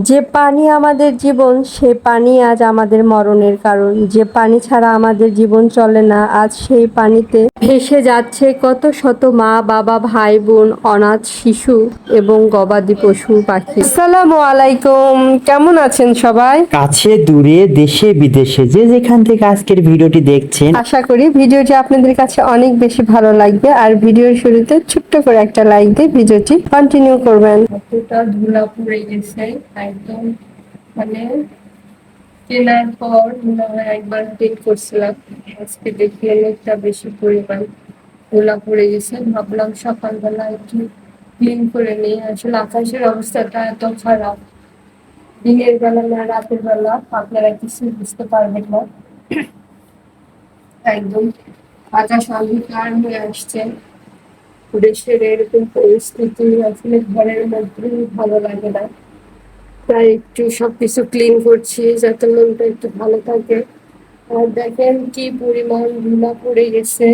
যে পানি আমাদের জীবন, সে পানি আজ আমাদের মরণের কারণ। যে পানি ছাড়া আমাদের জীবন চলে না, আজ সেই পানিতে ভেসে যাচ্ছে কত শত মা বাবা ভাই বোন অনাথ শিশু এবং গবাদি পশু পাখি। আসসালামু আলাইকুম। কেমন আছেন সবাই? কাছে দূরে দেশে বিদেশে যে যেখান থেকে আজকের ভিডিওটি দেখছেন। আশা করি ভিডিওটি আপনাদের কাছে অনেক বেশি ভালো লাগবে। আর ভিডিওর শুরুতে ছোট্ট করে একটা লাইক দিয়ে ভিডিওটি কন্টিনিউ করবেন। কতটা ধুলা পড়ে গেছে একদম মানে কেনার পর মনে হয় একবার ক্লিন করছিলাম। আজকে দেখি অনেকটা বেশি পরিমাণ ধুলা পড়ে গেছে। ভাবলাম সকালবেলা একটু ক্লিন করে নিই। আসলে আকাশের অবস্থাটা এত খারাপ। দিনের বেলা না রাতের বেলা আপনারা কিছু বুঝতে পারবেন না। একদম আকাশ অন্ধকার হয়ে আসছে। দেশের এরকম পরিস্থিতি আসলে ঘরের মধ্যে ভালো লাগে না। তাই একটু সবকিছু ক্লিন করছি, যাতে মনটা একটু ভালো থাকে। আর দেখেন কি পরিমাণ ধুলা পড়ে গেছে।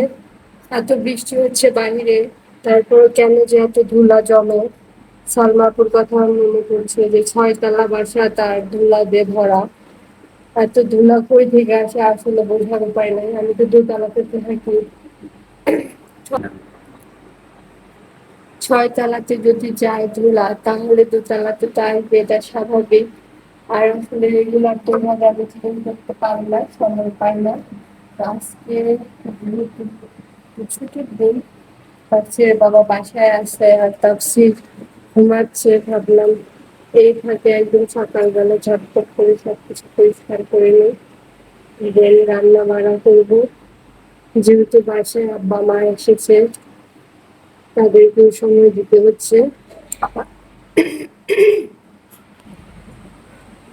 এত বৃষ্টি হচ্ছে বাইরে তারপর কেন যে এত ধুলা জমে? সালমাপুর কথা মনে পড়ছে যে ছয়তলা বাসা, তার ধুলা দিয়ে ভরা। এত ধুলা কই থেকে আসে আসলে বোঝার উপায় নাই। আমি তো দোতলাতে থাকি। ছয় তলাতে যদি যায় ধুলা তাহলে দোতলাতে তো আসবে এটা স্বাভাবিক। আর আসলে রেগুলার তো ভাবে আমি করতে পারি না, সময় পাই না। আজকে ছুটির দিন হচ্ছে বাবা বাসায় আছে আর তাপসির ঘুমাচ্ছে, ভাবলাম এই ফাঁকে একদম সকালবেলা ঝটপট করে সবকিছু পরিষ্কার করে নিই। রান্না বাড়া করব। যেহেতু বাসায় আব্বা মা এসেছে তাদেরকেও সময় দিতে হচ্ছে।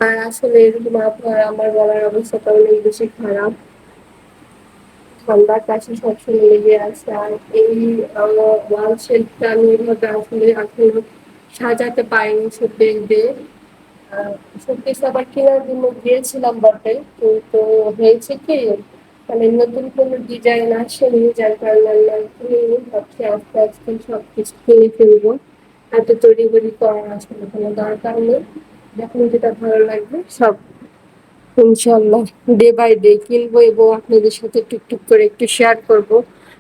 আর আসলে এরকম আবহাওয়া আমার গলার অবস্থাটা অনেক বেশি খারাপ। ঠান্ডা কাশি সবসময় লেগে আছে। আর এই ওয়াল শেলফটা আমি এভাবে আসলে এখনও সাজাতে পারিনি শোকেস দিয়ে শোকেস আবার কেনার জন্য গিয়েছিলাম বটে, কিন্তু হয়েছে কি? মানে নতুন কোনো ডিজাইন আসেনি যার কারণে আমি কিনিনি ভাবছি আস্তে আস্তে সব কিছু কিনে ফেলব। এত তৈরি বড়ি করার আসলে কোনো দরকার নেই। যখন যেটা ভালো লাগবে, সব ইনশাল্লাহ ডে বাই ডে কিনবো এবং আপনাদের সাথে টুকটুক করে একটু শেয়ার করব।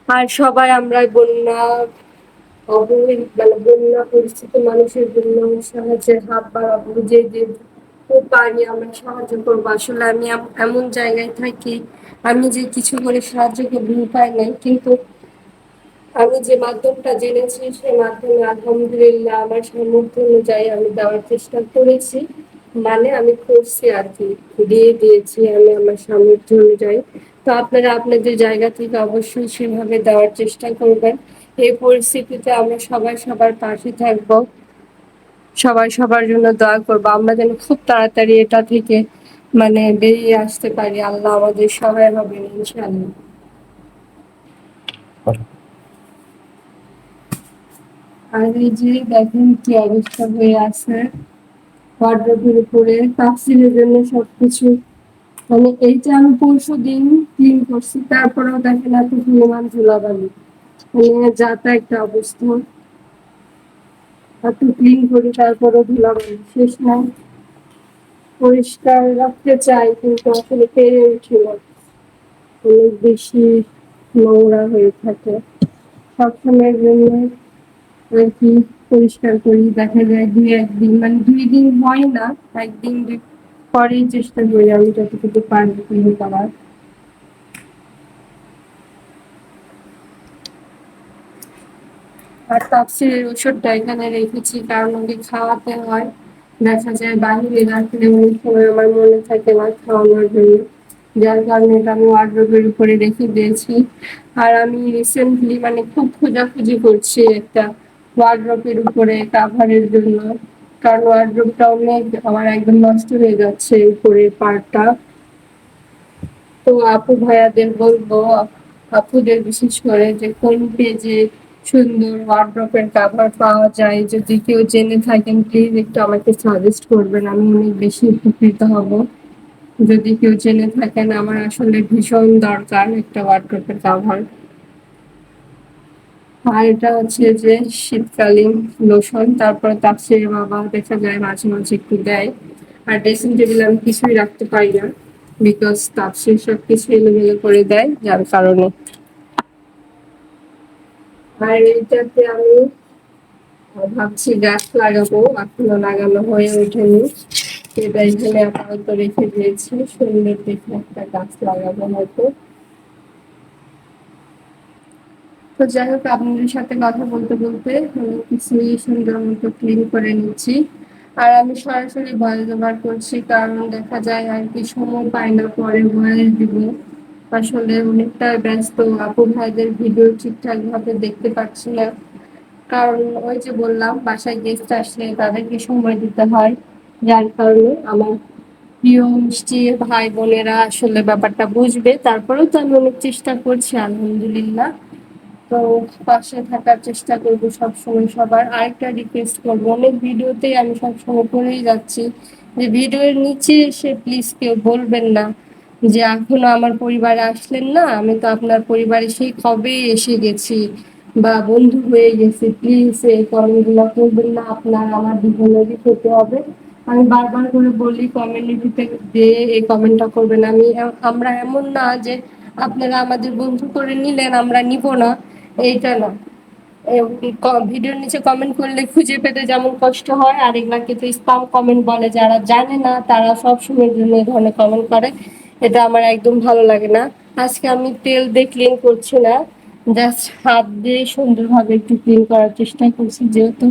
আর সবাই আমরা বন্যা অবহেল মানে বন্যা পরিস্থিতি, মানুষের জন্য সাহায্যের হাত বাড়াবো, যে যে পারি আমরা সাহায্য করব। আসলে আমি এমন জায়গায় থাকি, আমি যে কিছু করে সাহায্য করব উপায় নাই, কিন্তু আমি যে মাধ্যমটা জেনেছি, সেই মাধ্যমে আলহামদুলিল্লাহ আমার সামর্থ্য অনুযায়ী আমি দেওয়ার চেষ্টা করেছি। মানে আমি করছি আর কি, দিয়ে দিয়েছি আমি আমার সামর্থ্য অনুযায়ী। তো আপনারা আপনাদের জায়গা থেকে অবশ্যই সেভাবে দেওয়ার চেষ্টা করবেন। এই পরিস্থিতিতে আমরা সবাই সবার পাশে থাকব। সবাই সবার জন্য দোয়া করব। আমরা যেন খুব তাড়াতাড়ি এটা থেকে মানে বেরিয়ে আসতে পারি। আল্লাহ আমাদের সবাই হবে, ইনশাআল্লাহ। আর এই যে দেখেন কি অবস্থা হয়ে আছে। ওয়ার্ড্রোবের উপরে তাফসিলের জন্য সবকিছু। মানে এইটা আমি পরশু দিন ক্লিন করছি, তারপরেও দেখেন এত পরিমাণ ধুলাবালি। মানে যাতা একটা অবস্থা। এত ক্লিন করি, তারপরেও ধুলাবালি শেষ নাই। পরিষ্কার রাখতে চাই, কিন্তু আসলে পেরে উঠি না। অনেক বেশি নোংরা হয়ে থাকে। সবসময়ের জন্য আর কি পরিষ্কার করি। দেখা যায় দুই একদিন মানে দুই দিন হয় না, একদিন পরেই চেষ্টা করি আমি যতটুকু পারব করার। আর তাপসির ওষুধটা এখানে রেখেছি, কারণ ওকে খাওয়াতে হয়। দেখা যায় বাহিরে রাখলে ওই সময় আমার মনে থাকে না খাওয়ানোর জন্য। যার কারণে এটা আমি ওয়ার্ড্রোবের উপরে রেখে দিয়েছি। আর আমি রিসেন্টলি মানে খুব খোঁজাখুঁজি করছি একটা ওয়ার্ড্রোবের উপরে কাভারের জন্য। কারণ ওয়ার্ড্রোবটা অনেক আমার একদম নষ্ট হয়ে যাচ্ছে উপরে পার্টটা তো আপু ভাইয়াদের বলব, আপুদের বিশেষ করে যে কোন পেজে সুন্দর ওয়ার্ড্রপের কাভার পাওয়া যায়। যদি কেউ জেনে থাকেন প্লিজ একটু আমাকে সাজেস্ট করবেন, আমি অনেক বেশি উপকৃত হব। যদি কেউ জেনে থাকেন, আমার আসলে ভীষণ দরকার একটা ওয়ার্ড্রপের কাভার আর এটা হচ্ছে যে শীতকালীন লোশন তারপরে তাপসের বাবা দেখা যায় মাঝে মাঝে একটু দেয়। আর ড্রেসিং টেবিল আমি কিছুই রাখতে পারি না বিকজ তাপসির সব কিছু এলোমেলো করে দেয়, যার কারণে। আর এটাতে আমি ভাবছি গাছ লাগাবো, এখনও লাগানো হয়ে ওঠেনি। এটা এখানে আপাতত রেখে দিয়েছি, সুন্দর দেখে একটা গাছ লাগাবো হয়তো। তো যাই হোক, আপনাদের সাথে কথা বলতে বলতে আমি কিছুই সুন্দর মতো ক্লিন করে নিচ্ছি। আর আমি সরাসরি ভয়েস ব্যবহার করছি, কারণ দেখা যায় আর কি সময় পাই না, পরে ভয়েস দিব। আসলে অনেকটা ব্যস্ত। আপু ভাইদের ভিডিও ঠিকঠাক ভাবে দেখতে পাচ্ছি না। কারণ ওই যে বললাম, বাসায় গেস্ট আসলে তাদেরকে সময় দিতে হয়। যার কারণে আমার প্রিয় মিষ্টি ভাই বোনেরা আসলে ব্যাপারটা বুঝবে। তারপরেও তো আমি অনেক চেষ্টা করছি, আলহামদুলিল্লাহ। তো পাশে থাকার চেষ্টা করব সবসময় সবার। আরেকটা রিকোয়েস্ট করব, অনেক ভিডিওতেই আমি সবসময় করেই যাচ্ছি যে, ভিডিওর নিচে এসে প্লিজ কেউ বলবেন না। যে এখনও আমার পরিবারে আসলেন না, আমি তো আপনার পরিবারে সেই কবে এসে গেছি বা বন্ধু হয়ে গেছি। প্লিজ এই কমেন্টগুলো করবেন না, আপনার আমার জীবনেরই হতে হবে। আমি বারবার করে বলি কমিউনিটিতে যে এই কমেন্টটা করবেন। আমি আমরা এমন না যে আপনারা আমাদের বন্ধু করে নিলেন, আমরা নিব না। এইটা না। ভিডিওর নিচে কমেন্ট করলে খুঁজে পেতে যেমন কষ্ট হয় আর এগুলাকে তো স্পাম কমেন্ট বলে, যারা জানে না তারা সব সময়ের জন্য এই ধরনের কমেন্ট করে। এটা আমার একদম ভালো লাগে না। আজকে আমি তেল দিয়ে ক্লিন করছি না। জাস্ট হাত দিয়ে সুন্দরভাবে একটু ক্লিন করার চেষ্টা করছি। যেহেতু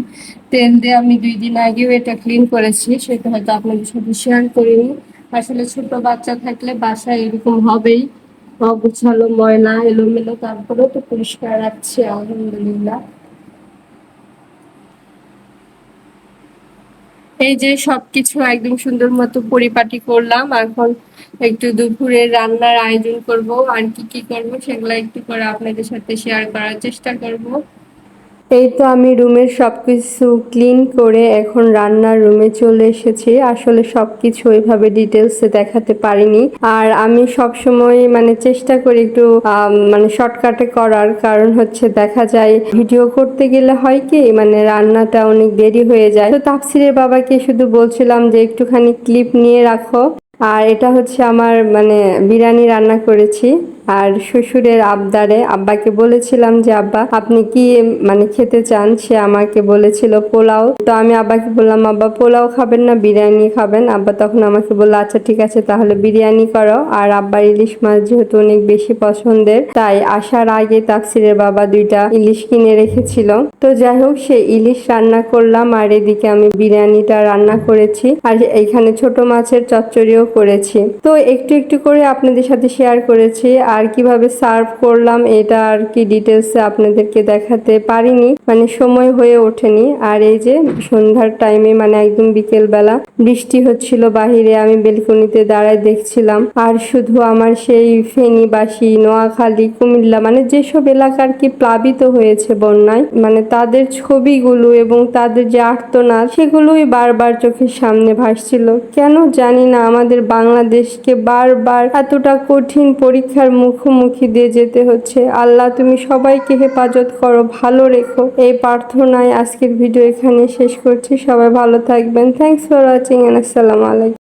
তেল দিয়ে আমি দুই দিন আগেও এটা ক্লিন করেছি, সেটা হয়তো আপনাদের সাথে শেয়ার করিনি। আসলে ছোট বাচ্চা থাকলে বাসায় এরকম হবেই। অগুছালো ময়লা, এলোমেলো, তারপরেও তো পরিষ্কার রাখছি, আলহামদুলিল্লাহ। এই যে সবকিছু একদম সুন্দর মতো পরিপাটি করলাম। এখন একটু দুপুরে রান্নার আয়োজন করব আর কি কি করব সেগুলো একটু করে আপনাদের সাথে শেয়ার করার চেষ্টা করব। এই তো আমি রুমের সবকিছু ক্লিন করে এখন রান্নার রুমে চলে এসেছি। আসলে সবকিছু ওইভাবে ডিটেলসে দেখাতে পারিনি। আর আমি সব সময় মানে চেষ্টা করি একটু মানে শর্টকাটে করার। কারণ হচ্ছে দেখা যায় ভিডিও করতে গেলে হয় কি মানে রান্নাটা অনেক দেরি হয়ে যায়। তো তাফসিরের বাবাকে শুধু বলছিলাম যে একটুখানি ক্লিপ নিয়ে রাখো। আর এটা হচ্ছে আমার মানে বিরিয়ানি রান্না করেছি। আর শ্বশুরের আবদারে আব্বাকে বলেছিলাম যে, আব্বা, আপনি কি মানে খেতে চান? সে আমাকে বলেছিল, পোলাও। তো আমি আব্বাকে বললাম, আব্বা, পোলাও খাবেন না, বিরিয়ানি খাবেন। আব্বা তখন আমাকে বলল আচ্ছা ঠিক আছে, তাহলে বিরিয়ানি করো। আর আব্বার ইলিশ মাছ যেহেতু অনেক বেশি পছন্দের, তাই আসার আগে তাফসিরের বাবা দুইটা ইলিশ কিনে রেখেছিল। তো যাই হোক, সে ইলিশ রান্না করলাম, আর এদিকে আমি বিরিয়ানিটা রান্না করেছি। আর এখানে ছোট মাছের চচ্চড়িও করেছি। তো একটু একটু করে আপনাদের সাথে শেয়ার করেছি, আর কীভাবে সার্ভ করলাম এটা আর কি ডিটেলসে আপনাদেরকে দেখাতে পারিনি। মানে সময় হয়ে ওঠেনি। আর এই যে সন্ধ্যার টাইমে মানে একদম বিকেল বেলা বৃষ্টি হচ্ছিল বাহিরে, আমি বেলকনিতে দাঁড়ায় দেখছিলাম। আর শুধু আমার সেই ফেনীবাসী, নোয়াখালী, কুমিল্লা মানে যেসব এলাকার কি প্লাবিত হয়েছে বন্যায় মানে তাদের ছবিগুলো এবং তাদের যে আর্তনাদ, সেগুলোই বারবার চোখের সামনে ভাসছিল। কেন জানি না আমাদের বাংলাদেশকে বারবার এতটা কঠিন পরীক্ষার মুখোমুখি দিয়ে যেতে হচ্ছে। আল্লাহ, তুমি সবাইকে হেফাজত করো, ভালো রেখো। এই প্রার্থনায় আজকের ভিডিও এখানে শেষ করছি। সবাই ভালো থাকবেন। থ্যাংকস ফর ওয়াচিং আসসালামু আলাইকুম